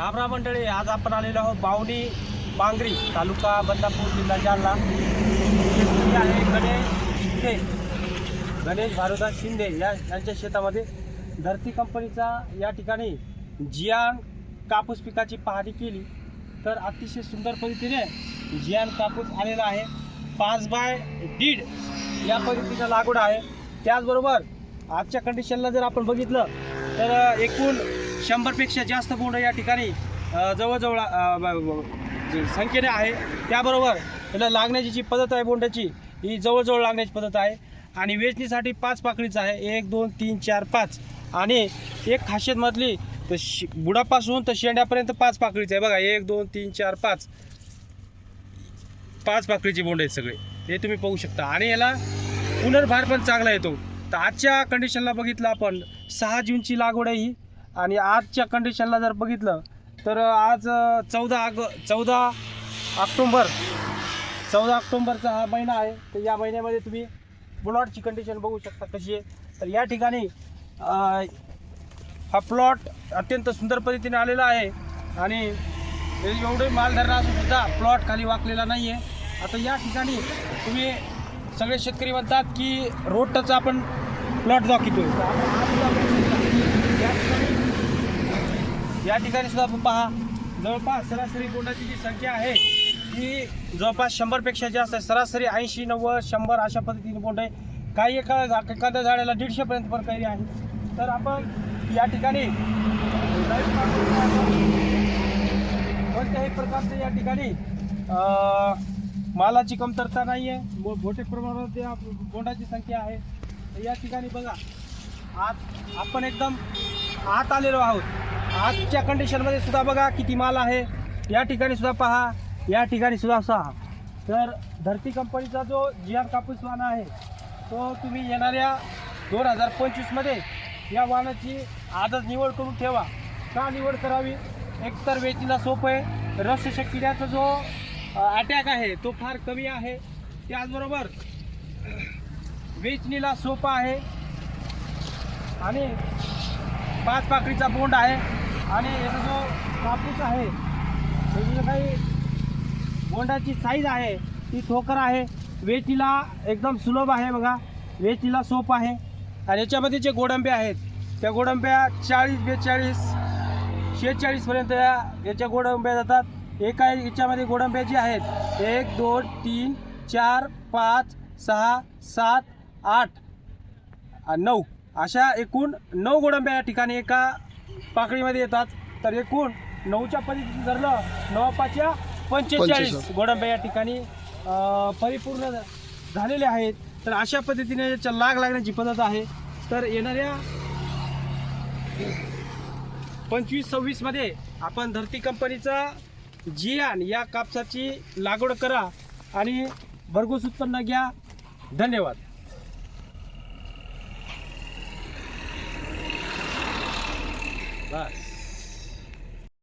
रामराम मंडळी आज आपण आलेलो आहोत बावणी बांगरी तालुका बदनापूर जिल्हा जालना. आहे गणेश शिंदे. गणेश भारुदास शिंदे या यांच्या शेतामध्ये. धरती कंपनीचा या ठिकाणी जियान कापूस पिकाची पाहणी केली. तर अतिशय सुंदर पद्धतीने जियान कापूस आलेला आहे. पाच बाय दीड या पद्धतीचा लागवड आहे. त्याचबरोबर आजच्या कंडिशनला जर आपण बघितलं तर एकूण शंभरपेक्षा जास्त बोंड या ठिकाणी जवळजवळ संख्येने आहे त्याबरोबर त्याला लागण्याची जी पद्धत आहे बोंडाची ही जवळजवळ लागण्याची पद्धत आहे. आणि वेचणीसाठी पाच पाकळीचं आहे. एक दोन तीन चार पाच. आणि एक खासियतमधली तर शि बुडापासून तर शेंड्यापर्यंत पाच पाकळीचं आहे. बघा एक दोन तीन चार पाच. पाच पाकळीचे बोंड आहेत सगळे. हे तुम्ही पाहू शकता. आणि याला पुनर्भार पण चांगला येतो. तर आजच्या कंडिशनला बघितलं आपण सहा जूनची लागवड आहे ही. आणि आजच्या कंडिशनला जर बघितलं तर आज चौदा आग चौदा ऑक्टोंबर चौदा ऑक्टोंबरचा हा महिना आहे. तर या महिन्यामध्ये तुम्ही प्लॉटची कंडिशन बघू शकता कशी आहे. तर या ठिकाणी हा प्लॉट अत्यंत सुंदर पद्धतीने आलेला आहे. आणि एवढे माल धरणं सुद्धा प्लॉट खाली वाकलेला नाही आहे आता या ठिकाणी तुम्ही सगळे शेतकरी म्हणतात की रोड टच आपण प्लॉट दाखवतोय. या ठिकाणी सुद्धा आपण पहा जवळपास सरासरी बोंडाची जी संख्या आहे ती जवळपास शंभरपेक्षा जास्त आहे. सरासरी ऐंशी नव्वद शंभर अशा पद्धतीने बोंड आहे. काही एका एखाद्या झाडाला दीडशेपर्यंत पण काही आहे. तर आपण या ठिकाणी कोणत्याही प्रकारचं या ठिकाणी मालाची कमतरता नाही आहे मो मोठ्या प्रमाणात या बोंडाची संख्या आहे. तर या ठिकाणी बघा आज आपण एकदम आत आलेलो आहोत. आजच्या कंडिशनमध्ये सुद्धा बघा किती माल आहे. या ठिकाणी सुद्धा पहा. या ठिकाणी सुद्धा पहा तर धरती कंपनीचा जो जी आर कापूस वाहन आहे तो तुम्ही येणाऱ्या दोन हजार पंचवीसमध्ये या वाहनाची आदत निवड करून ठेवा. का निवड करावी? एकतर वेचीला सोपं आहे. रस किड्याचा जो अटॅक आहे तो फार कमी आहे. त्याचबरोबर वेचणीला सोपा आहे. आणि पाच पाकळीचा बोंड आहे. आणि याचा जो कापूस आहे त्याची जो काही बोंडाची साईज आहे ती ठोकर आहे. वेचीला एकदम सुलभ आहे बघा. वेचीला सोप आहे. आणि याच्यामध्ये जे गोडंबे आहेत त्या गोडंब्या चाळीस बेचाळीस शेहेचाळीसपर्यंत या याच्या गोडंब्या जातात. एका याच्यामध्ये गोडंब्या जी आहेत एक दोन तीन चार पाच सहा सात आठ नऊ. अशा एकूण नऊ गोडंब्या या ठिकाणी एका पाकळीमध्ये येतात. तर एकूण नऊच्या पद्धतीने धरलं नवा पाचच्या पंचेचाळीस. गोडंब्या या ठिकाणी परिपूर्ण झालेले आहेत. तर अशा पद्धतीने याच्या लाग लागण्याची पद्धत आहे. तर येणाऱ्या पंचवीस सव्वीसमध्ये आपण धरती कंपनीचा जियान या कापसाची लागवड करा आणि भरघोस उत्पन्न घ्या. धन्यवाद. বাস